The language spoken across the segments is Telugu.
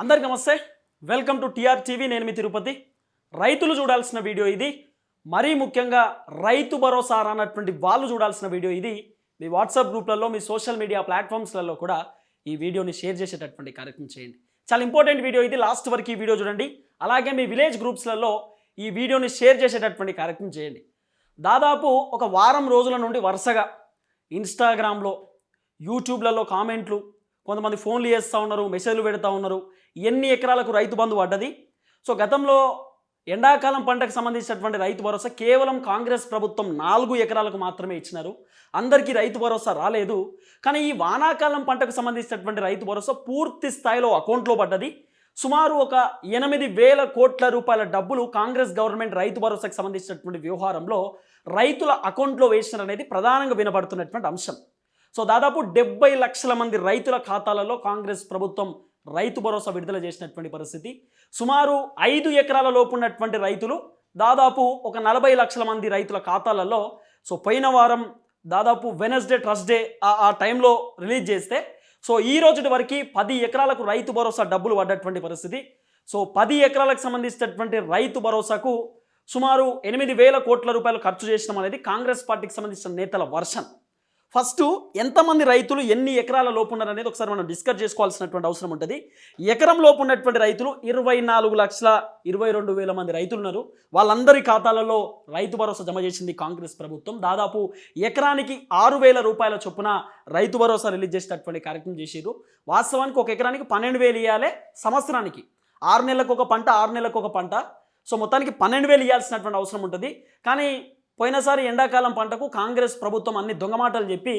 అందరికి నమస్తే. Welcome to TR TV. నేను మీ తిరుపతి. రైతులు చూడాల్సిన వీడియో ఇది. మరీ ముఖ్యంగా రైతు భరోసా అన్నటువంటి వాళ్ళు చూడాల్సిన వీడియో ఇది. మీ వాట్సాప్ గ్రూప్లలో మీ సోషల్ మీడియా ప్లాట్ఫామ్స్లలో కూడా ఈ వీడియోని షేర్ చేసేటటువంటి కార్యక్రమం చేయండి. చాలా ఇంపార్టెంట్ వీడియో ఇది. లాస్ట్ వరకు ఈ వీడియో చూడండి. అలాగే మీ విలేజ్ గ్రూప్స్లలో ఈ వీడియోని షేర్ చేసేటటువంటి కార్యక్రమం చేయండి. దాదాపు ఒక వారం రోజుల నుండి వరుసగా ఇన్స్టాగ్రామ్లో యూట్యూబ్లలో కామెంట్లు కొంతమంది ఫోన్లు చేస్తూ ఉన్నారు మెసేజ్లు పెడతా ఉన్నారు. ఎన్ని ఎకరాలకు రైతు బంధు పడ్డది? సో గతంలో ఎండాకాలం పంటకు సంబంధించినటువంటి రైతు భరోసా కేవలం కాంగ్రెస్ ప్రభుత్వం నాలుగు ఎకరాలకు మాత్రమే ఇచ్చినారు. అందరికీ రైతు భరోసా రాలేదు. కానీ ఈ వానాకాలం పంటకు సంబంధించినటువంటి రైతు భరోసా పూర్తి స్థాయిలో అకౌంట్లో పడ్డది. సుమారు ఒక ఎనిమిది వేల కోట్ల రూపాయల డబ్బులు కాంగ్రెస్ గవర్నమెంట్ రైతు భరోసాకు సంబంధించినటువంటి వ్యవహారంలో రైతుల అకౌంట్లో వేసినారనేది ప్రధానంగా వినబడుతున్నటువంటి అంశం. సో దాదాపు డెబ్బై లక్షల మంది రైతుల ఖాతాలలో కాంగ్రెస్ ప్రభుత్వం రైతు భరోసా విడుదల చేసినటువంటి పరిస్థితి. సుమారు ఐదు ఎకరాల లోపు ఉన్నటువంటి రైతులు దాదాపు ఒక నలభై లక్షల మంది రైతుల ఖాతాలలో సో పోయిన వారం దాదాపు వెనస్డే ట్రస్డే ఆ టైంలో రిలీజ్ చేస్తే సో ఈ రోజుటి వరకు పది ఎకరాలకు రైతు భరోసా డబ్బులు పడ్డటువంటి పరిస్థితి. సో పది ఎకరాలకు సంబంధించినటువంటి రైతు భరోసాకు సుమారు ఎనిమిది వేల కోట్ల రూపాయలు ఖర్చు చేసినాం అనేది కాంగ్రెస్ పార్టీకి సంబంధించిన నేతల వర్షన్. ఫస్ట్ ఎంతమంది రైతులు ఎన్ని ఎకరాల లోపు ఉన్నారు అనేది ఒకసారి మనం డిస్కస్ చేసుకోవాల్సినటువంటి అవసరం ఉంటుంది. ఎకరం లోపు ఉన్నటువంటి రైతులు ఇరవై నాలుగు లక్షల ఇరవై రెండు వేల మంది రైతులు ఉన్నారు వాళ్ళందరి ఖాతాలలో రైతు భరోసా జమ చేసింది కాంగ్రెస్ ప్రభుత్వం. దాదాపు ఎకరానికి ఆరు వేల రూపాయల చొప్పున రైతు భరోసా రిలీజ్ చేసినటువంటి కార్యక్రమం చేశారు వాస్తవానికి ఒక ఎకరానికి పన్నెండు వేలు ఇవ్వాలి సంవత్సరానికి. ఆరు నెలలకు ఒక పంట ఆరు నెలలకు ఒక పంట. సో మొత్తానికి పన్నెండు వేలు ఇవ్వాల్సినటువంటి అవసరం ఉంటుంది. కానీ పోయినసారి ఎండాకాలం పంటకు కాంగ్రెస్ ప్రభుత్వం అన్ని దొంగ మాటలు చెప్పి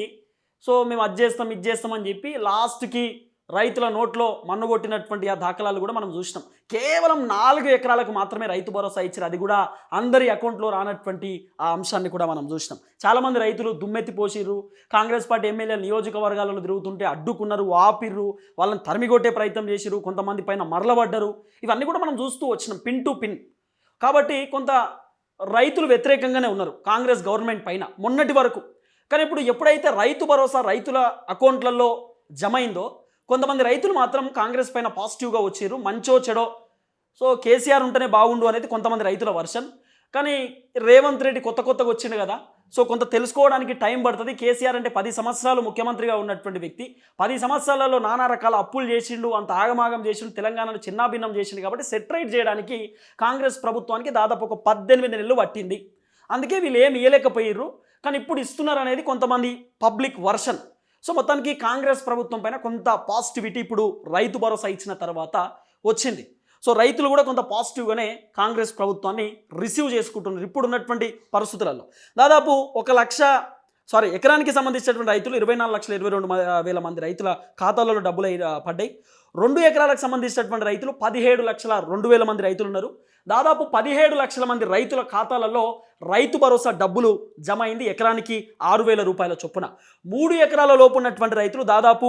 సో మేము అది చేస్తాం ఇది చేస్తామని చెప్పి లాస్ట్కి రైతుల నోట్లో మన్నుగొట్టినటువంటి ఆ దాఖలాలు కూడా మనం చూసినాం. కేవలం నాలుగు ఎకరాలకు మాత్రమే రైతు భరోసా ఇచ్చారు. అది కూడా అందరి అకౌంట్లో రానటువంటి ఆ అంశాన్ని కూడా మనం చూసినాం. చాలామంది రైతులు దుమ్మెత్తి పోసిర్రు. కాంగ్రెస్ పార్టీ ఎమ్మెల్యే నియోజకవర్గాలలో తిరుగుతుంటే అడ్డుకున్నారు ఆపిర్రు. వాళ్ళని తరిమిగొట్టే ప్రయత్నం చేసిరు కొంతమంది పైన మరలబడ్డరు. ఇవన్నీ కూడా మనం చూస్తూ వచ్చినాం పిన్ టు పిన్. కాబట్టి కొంత రైతులు వ్యతిరేకంగానే ఉన్నారు కాంగ్రెస్ గవర్నమెంట్ పైన మొన్నటి వరకు. కానీ ఇప్పుడు ఎప్పుడైతే రైతు భరోసా రైతుల అకౌంట్లలో జమ అయిందో కొంతమంది రైతులు మాత్రం కాంగ్రెస్ పైన పాజిటివ్గా వచ్చారు మంచో చెడో. సో కేసీఆర్ ఉంటేనే బాగుండు అనేది కొంతమంది రైతుల వర్షన్. కానీ రేవంత్ రెడ్డి కొత్త కొత్తగా వచ్చింది కదా సో కొంత తెలుసుకోవడానికి టైం పడుతుంది. కేసీఆర్ అంటే పది సంవత్సరాలు ముఖ్యమంత్రిగా ఉన్నటువంటి వ్యక్తి. పది సంవత్సరాలలో నానా రకాల అప్పులు చేసిండు అంత ఆగమాగం చేసిండు తెలంగాణను చిన్నాభిన్నం చేసిండు కాబట్టి సెటరైట్ చేయడానికి కాంగ్రెస్ ప్రభుత్వానికి దాదాపు ఒక పద్దెనిమిది నెలలు పట్టింది. అందుకే వీళ్ళు ఏమి ఇవ్వలేకపోయారు కానీ ఇప్పుడు ఇస్తున్నారు అనేది కొంతమంది పబ్లిక్ వర్షన్. సో మొత్తానికి కాంగ్రెస్ ప్రభుత్వం పైన కొంత పాజిటివిటీ ఇప్పుడు రైతు భరోసా ఇచ్చిన తర్వాత వచ్చింది. సో రైతులు కూడా కొంత పాజిటివ్గానే కాంగ్రెస్ ప్రభుత్వాన్ని రిసీవ్ చేసుకుంటున్నారు ఇప్పుడు ఉన్నటువంటి పరిస్థితులలో. దాదాపు ఒక లక్ష సారీ ఎకరానికి సంబంధించినటువంటి రైతులు ఇరవై నాలుగు లక్షల ఇరవై రెండు వేల మంది రైతుల ఖాతాలలో డబ్బులు పడ్డాయి. రెండు ఎకరాలకు సంబంధించినటువంటి రైతులు పదిహేడు లక్షల రెండు వేల మంది రైతులు ఉన్నారు. దాదాపు పదిహేడు లక్షల మంది రైతుల ఖాతాలలో రైతు భరోసా డబ్బులు జమ అయింది ఎకరానికి ఆరు వేల రూపాయల చొప్పున. మూడు ఎకరాల లోపు ఉన్నటువంటి రైతులు దాదాపు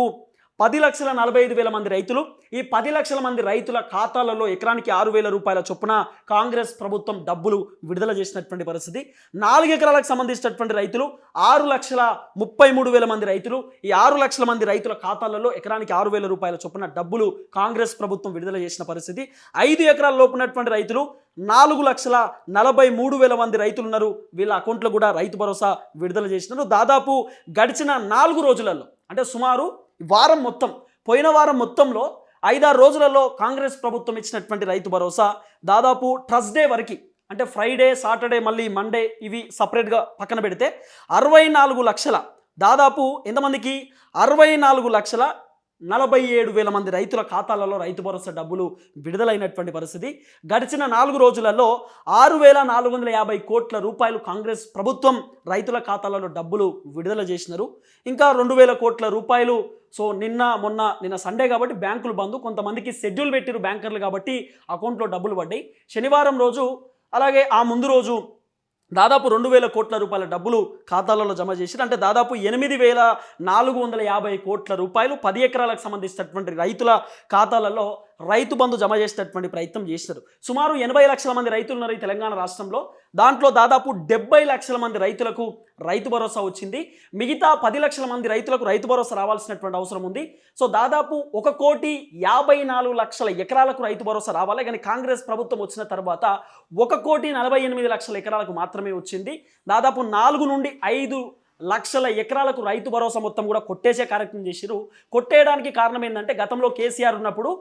పది లక్షల నలభై ఐదు వేల మంది రైతులు. ఈ పది లక్షల మంది రైతుల ఖాతాలలో ఎకరానికి ఆరు వేల రూపాయల చొప్పున కాంగ్రెస్ ప్రభుత్వం డబ్బులు విడుదల చేసినటువంటి పరిస్థితి. నాలుగు ఎకరాలకు సంబంధించినటువంటి రైతులు ఆరు లక్షల ముప్పై మూడు వేల మంది రైతులు. ఈ ఆరు లక్షల మంది రైతుల ఖాతాలలో ఎకరానికి ఆరు వేల రూపాయల చొప్పున డబ్బులు కాంగ్రెస్ ప్రభుత్వం విడుదల చేసిన పరిస్థితి. ఐదు ఎకరాల ఉన్నటువంటి రైతులు నాలుగు లక్షల నలభై మూడు వేల మంది రైతులు ఉన్నారు. వీళ్ళ అకౌంట్లో కూడా రైతు భరోసా విడుదల చేసినారు. దాదాపు గడిచిన నాలుగు రోజులలో అంటే సుమారు వారం మొత్తం పోయిన వారం మొత్తంలో ఐదారు రోజులలో కాంగ్రెస్ ప్రభుత్వం ఇచ్చినటువంటి రైతు భరోసా దాదాపు ట్రస్డే వరకు అంటే ఫ్రైడే సాటర్డే మళ్ళీ మండే ఇవి సపరేట్గా పక్కన పెడితే అరవై నాలుగు లక్షల దాదాపు ఎంతమందికి? అరవై నాలుగు లక్షల నలభై ఏడు వేల మంది రైతుల ఖాతాలలో రైతు భరోసా డబ్బులు విడుదలైనటువంటి పరిస్థితి. గడిచిన నాలుగు రోజులలో ఆరు వేల నాలుగు వందల యాభై కోట్ల రూపాయలు కాంగ్రెస్ ప్రభుత్వం రైతుల ఖాతాలలో డబ్బులు విడుదల చేసినారు. ఇంకా రెండు వేల కోట్ల రూపాయలు సో నిన్న మొన్న నిన్న సండే కాబట్టి బ్యాంకులు బంద్. కొంతమందికి షెడ్యూల్ పెట్టిరు బ్యాంకర్లు కాబట్టి అకౌంట్లో డబ్బులు పడ్డాయి. శనివారం రోజు అలాగే ఆ ముందు రోజు దాదాపు రెండు వేల కోట్ల రూపాయల డబ్బులు ఖాతాలలో జమ చేసి అంటే దాదాపు ఎనిమిది వేల నాలుగు వందల యాభై కోట్ల రూపాయలు పది ఎకరాలకు సంబంధించినటువంటి రైతుల ఖాతాలలో రైతు బంధు జమ చేసేటటువంటి ప్రయత్నం చేశారు. సుమారు ఎనభై లక్షల మంది రైతులు ఉన్నారు ఈ తెలంగాణ రాష్ట్రంలో. దాంట్లో దాదాపు డెబ్బై లక్షల మంది రైతులకు రైతు భరోసా వచ్చింది. మిగతా పది లక్షల మంది రైతులకు రైతు భరోసా రావాల్సినటువంటి అవసరం ఉంది. సో దాదాపు ఒక కోటి యాభై నాలుగు లక్షల ఎకరాలకు రైతు భరోసా రావాలి. కానీ కాంగ్రెస్ ప్రభుత్వం వచ్చిన తర్వాత ఒక కోటి నలభై ఎనిమిది లక్షల ఎకరాలకు మాత్రమే వచ్చింది. దాదాపు నాలుగు నుండి ఐదు లక్షల ఎకరాలకు రైతు భరోసా మొత్తం కూడా కొట్టేసే కార్యక్రమం చేసిరు కొట్టేయడానికి కారణం ఏంటంటే గతంలో కేసీఆర్ ఉన్నప్పుడు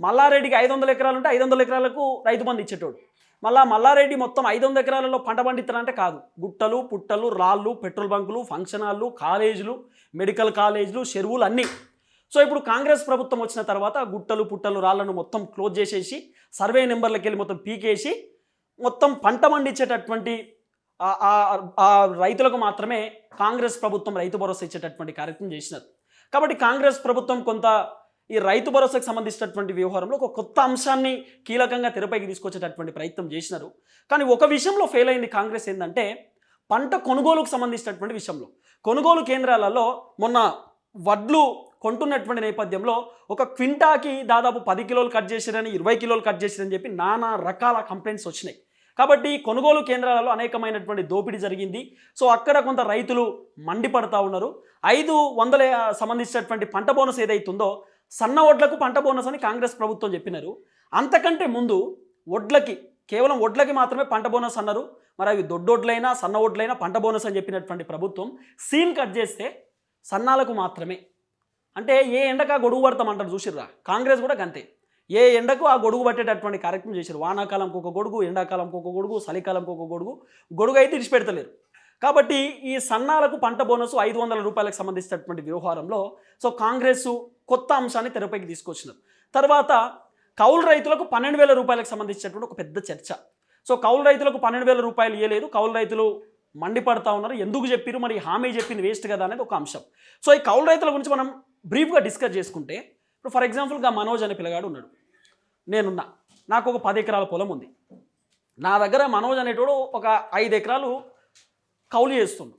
మల్లారెడ్డికి ఐదు వందల ఎకరాలు ఉంటే ఐదు వందల ఎకరాలకు రైతు బంధు ఇచ్చేటోడు. మళ్ళా మల్లారెడ్డి మొత్తం ఐదు వందల ఎకరాలలో పంట పండిస్తారంటే కాదు. గుట్టలు పుట్టలు రాళ్ళు పెట్రోల్ బంకులు ఫంక్షన్ హాళ్ళు కాలేజీలు మెడికల్ కాలేజీలు చెరువులు అన్నీ. సో ఇప్పుడు కాంగ్రెస్ ప్రభుత్వం వచ్చిన తర్వాత గుట్టలు పుట్టలు రాళ్ళను మొత్తం క్లోజ్ చేసేసి సర్వే నెంబర్లకి వెళ్ళి మొత్తం పీకేసి మొత్తం పంట పండించేటటువంటి ఆ- రైతులకు మాత్రమే కాంగ్రెస్ ప్రభుత్వం రైతు భరోసా ఇచ్చేటటువంటి కార్యక్రమం చేసినారు. కాబట్టి కాంగ్రెస్ ప్రభుత్వం కొంత ఈ రైతు భరోసాకు సంబంధించినటువంటి వ్యవహారంలో ఒక కొత్త అంశాన్ని కీలకంగా తెరపైకి తీసుకొచ్చేటటువంటి ప్రయత్నం చేసినారు. కానీ ఒక విషయంలో ఫెయిల్ అయింది కాంగ్రెస్ ఏంటంటే పంట కొనుగోలుకు సంబంధించినటువంటి విషయంలో. కొనుగోలు కేంద్రాలలో మొన్న వడ్లు కొంటున్నటువంటి నేపథ్యంలో ఒక క్వింటాకి దాదాపు పది కిలోలు కట్ చేసిరని ఇరవై కిలోలు కట్ చేసిరని చెప్పి నానా రకాల కంప్లైంట్స్ వచ్చినాయి. కాబట్టి కొనుగోలు కేంద్రాలలో అనేకమైనటువంటి దోపిడీ జరిగింది. సో అక్కడ కొంత రైతులు మండిపడతా ఉన్నారు. ఐదు వందల సంబంధించినటువంటి పంట బోనస్ ఏదైతుందో సన్న వడ్లకు పంట బోనస్ అని కాంగ్రెస్ ప్రభుత్వం చెప్పినారు. అంతకంటే ముందు వడ్లకి కేవలం వడ్లకి మాత్రమే పంట బోనస్ అన్నారు. మరి అవి దొడ్డొడ్లైనా సన్న వడ్లైనా పంట బోనస్ అని చెప్పినటువంటి ప్రభుత్వం సీన్ కట్ చేస్తే సన్నాలకు మాత్రమే. అంటే ఏ ఎండకు ఆ గొడుగు పడతామంటారు చూసిర్రా? కాంగ్రెస్ కూడా గంతే. ఏ ఎండకు ఆ గొడుగు పట్టేటటువంటి కార్యక్రమం చేశారు వానాకాలంకి ఒక గొడుగు ఎండాకాలంకి ఒక గొడుగు చలికాలంకి ఒక గొడుగు గొడుగు అయితే ఇడిచిపెడతలేరు. కాబట్టి ఈ సన్నాలకు పంట బోనస్ ఐదు వందల రూపాయలకు సంబంధించినటువంటి వ్యవహారంలో సో కాంగ్రెస్ కొత్త అంశాన్ని తెరపైకి తీసుకొచ్చినారు. తర్వాత కౌలు రైతులకు పన్నెండు వేల రూపాయలకు సంబంధించినటువంటి ఒక పెద్ద చర్చ. సో కౌలు రైతులకు పన్నెండు వేల రూపాయలు ఇవ్వలేదు కౌలు రైతులు మండిపడతా ఉన్నారు. ఎందుకు చెప్పారు మరి హామీ చెప్పింది వేస్ట్ కదా అనేది ఒక అంశం. సో ఈ కౌలు రైతుల గురించి మనం బ్రీఫ్గా డిస్కస్ చేసుకుంటే ఇప్పుడు ఫర్ ఎగ్జాంపుల్గా మనోజ్ అనే పిల్లగాడు ఉన్నాడు. నేనున్నా. నాకు ఒక పది ఎకరాల పొలం ఉంది. నా దగ్గర మనోజ్ అనేటోడు ఒక ఐదు ఎకరాలు కౌలు చేస్తుండు.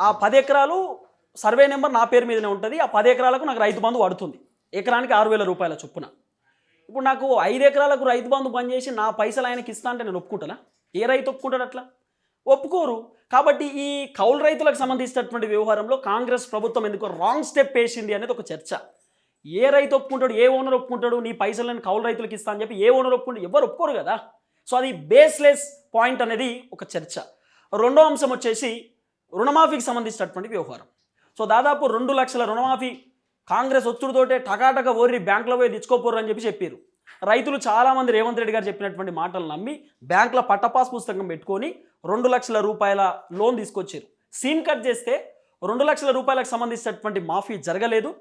ఆ పది ఎకరాలు సర్వే నెంబర్ నా పేరు మీదనే ఉంటుంది. ఆ పది ఎకరాలకు నాకు రైతు బంధు పడుతుంది. ఎకరానికి ఆరు వేల రూపాయల చొప్పున. ఇప్పుడు నాకు ఐదు ఎకరాలకు రైతు బంధు పనిచేసి నా పైసలు ఆయనకి ఇస్తా అంటే నేను ఒప్పుకుంటానా? ఏ రైతు ఒప్పుకుంటాడు అట్లా? ఒప్పుకోరు. కాబట్టి ఈ కౌలు రైతులకు సంబంధించినటువంటి వ్యవహారంలో కాంగ్రెస్ ప్రభుత్వం ఎందుకు రాంగ్ స్టెప్ వేసింది అనేది ఒక చర్చ. ఏ రైతు ఒప్పుకుంటాడు ఏ ఓనర్ ఒప్పుకుంటాడు నీ పైసలను కౌలు రైతులకు ఇస్తా అని చెప్పి ఏ ఓనర్ ఒప్పుకుంటాడు ఎవరు ఒప్పుకోరు కదా? సో అది బేస్లెస్ పాయింట్ అనేది ఒక చర్చ. రెండో అంశం వచ్చేసి రుణమాఫీకి సంబంధించినటువంటి వ్యవహారం. సో దాదాపు రెండు లక్షల రుణమాఫీ కాంగ్రెస్ ఒత్తుడితోటే టకాటక ఓరి బ్యాంకులో పోయి తెచ్చుకోపోరు అని చెప్పి చెప్పారు. రైతులు చాలామంది రేవంత్ రెడ్డి గారు చెప్పినటువంటి మాటలు నమ్మి బ్యాంకుల పట్టపాస్ పుస్తకం పెట్టుకొని రెండు లక్షల రూపాయల లోన్ తీసుకొచ్చారు. సీన్ కట్ చేస్తే రెండు లక్షల రూపాయలకు సంబంధించినటువంటి మాఫీ జరగలేదు.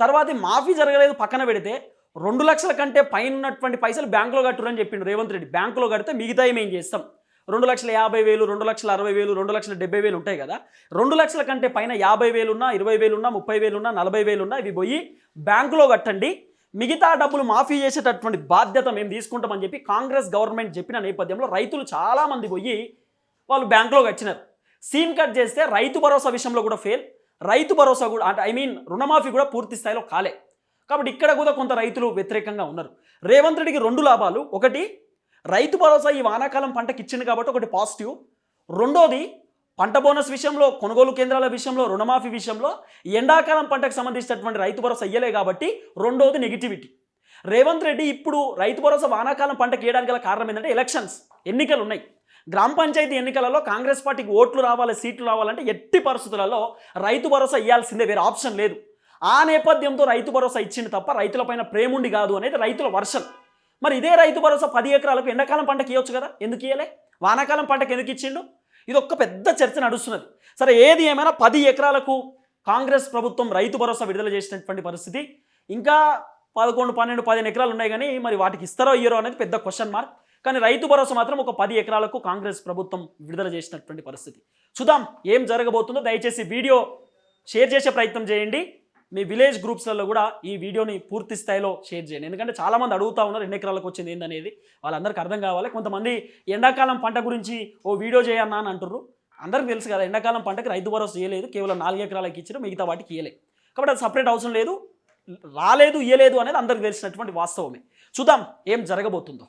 తర్వాత మాఫీ జరగలేదు పక్కన పెడితే రెండు లక్షల కంటే పైన ఉన్నటువంటి పైసలు బ్యాంకులో కట్టురని చెప్పిండు రేవంత్ రెడ్డి. బ్యాంకులో కడితే మిగతా ఏం చేస్తాం. రెండు లక్షల యాభై వేలు రెండు లక్షల అరవై వేలు రెండు లక్షల డెబ్బై వేలు ఉంటాయి కదా. రెండు లక్షల కంటే పైన యాభై వేలున్నా ఇరవై వేలున్నా ముప్పై వేలున్నా నలభై వేలున్నా ఇవి పోయి బ్యాంకులో కట్టండి. మిగతా డబ్బులు మాఫీ చేసేటటువంటి బాధ్యత మేము తీసుకుంటామని చెప్పి కాంగ్రెస్ గవర్నమెంట్ చెప్పిన నేపథ్యంలో రైతులు చాలామంది పోయి వాళ్ళు బ్యాంకులో వచ్చినారు సీన్ కట్ చేస్తే రైతు భరోసా విషయంలో కూడా ఫెయిల్. రైతు భరోసా కూడా అంటే ఐ మీన్ రుణమాఫీ కూడా పూర్తి స్థాయిలో కాలే. కాబట్టి ఇక్కడ కూడా కొంత రైతులు వ్యతిరేకంగా ఉన్నారు. రేవంత్ రెడ్డికి రెండు లాభాలు. ఒకటి రైతు భరోసా ఈ వానాకాలం పంటకి ఇచ్చింది కాబట్టి ఒకటి పాజిటివ్. రెండోది పంట బోనస్ విషయంలో కొనుగోలు కేంద్రాల విషయంలో రుణమాఫీ విషయంలో ఎండాకాలం పంటకు సంబంధించినటువంటి రైతు భరోసా ఇయ్యలే కాబట్టి రెండోది నెగిటివిటీ. రేవంత్ రెడ్డి ఇప్పుడు రైతు భరోసా వానాకాలం పంటకి వేయడానికి గల కారణం ఏంటంటే ఎలక్షన్స్ ఎన్నికలు ఉన్నాయి. గ్రామ పంచాయతీ ఎన్నికలలో కాంగ్రెస్ పార్టీకి ఓట్లు రావాలి సీట్లు రావాలంటే ఎట్టి పరిస్థితులలో రైతు భరోసా ఇవ్వాల్సిందే వేరే ఆప్షన్ లేదు. ఆ నేపథ్యంతో రైతు భరోసా ఇచ్చింది తప్ప రైతులపైన ప్రేముండి కాదు అనేది రైతుల వర్షన్. మరి ఇదే రైతు భరోసా పది ఎకరాలకు ఎండాకాలం పంటకి ఇవ్వచ్చు కదా? ఎందుకు ఇవ్వలే వానాకాలం పంటకి ఎందుకు ఇచ్చిండు? ఇది ఒక్క పెద్ద చర్చ నడుస్తున్నది. సరే ఏది ఏమైనా పది ఎకరాలకు కాంగ్రెస్ ప్రభుత్వం రైతు భరోసా విడుదల చేసినటువంటి పరిస్థితి. ఇంకా పదకొండు పన్నెండు పదిహేను ఎకరాలు ఉన్నాయి కానీ మరి వాటికి ఇస్తారో ఇయ్యరో అనేది పెద్ద క్వశ్చన్ మార్క్ కానీ రైతు భరోసా మాత్రం ఒక పది ఎకరాలకు కాంగ్రెస్ ప్రభుత్వం విడుదల చేసినటువంటి పరిస్థితి. చూద్దాం ఏం జరగబోతుందో. దయచేసి వీడియో షేర్ చేసే ప్రయత్నం చేయండి. మీ విలేజ్ గ్రూప్స్లలో కూడా ఈ వీడియోని పూర్తి స్థాయిలో షేర్ చేయండి. ఎందుకంటే చాలామంది అడుగుతా ఉన్నారు ఎన్ని ఎకరాలకు వచ్చింది ఏందనేది. వాళ్ళందరికీ అర్థం కావాలి. కొంతమంది ఎండాకాలం పంట గురించి ఓ వీడియో చేయన్నా అని అంటుర్రు. అందరికీ తెలుసు కదా ఎండాకాలం పంటకి రైతు భరోసా ఇవ్వలేదు కేవలం నాలుగు ఎకరాలకి ఇచ్చారు మిగతా వాటికి ఇవ్వలేదు కాబట్టి అది సపరేట్ అవసరం లేదు. రాలేదు ఇయ్యలేదు అనేది అందరికి తెలిసినటువంటి వాస్తవమే. చూద్దాం ఏం జరగబోతుందో.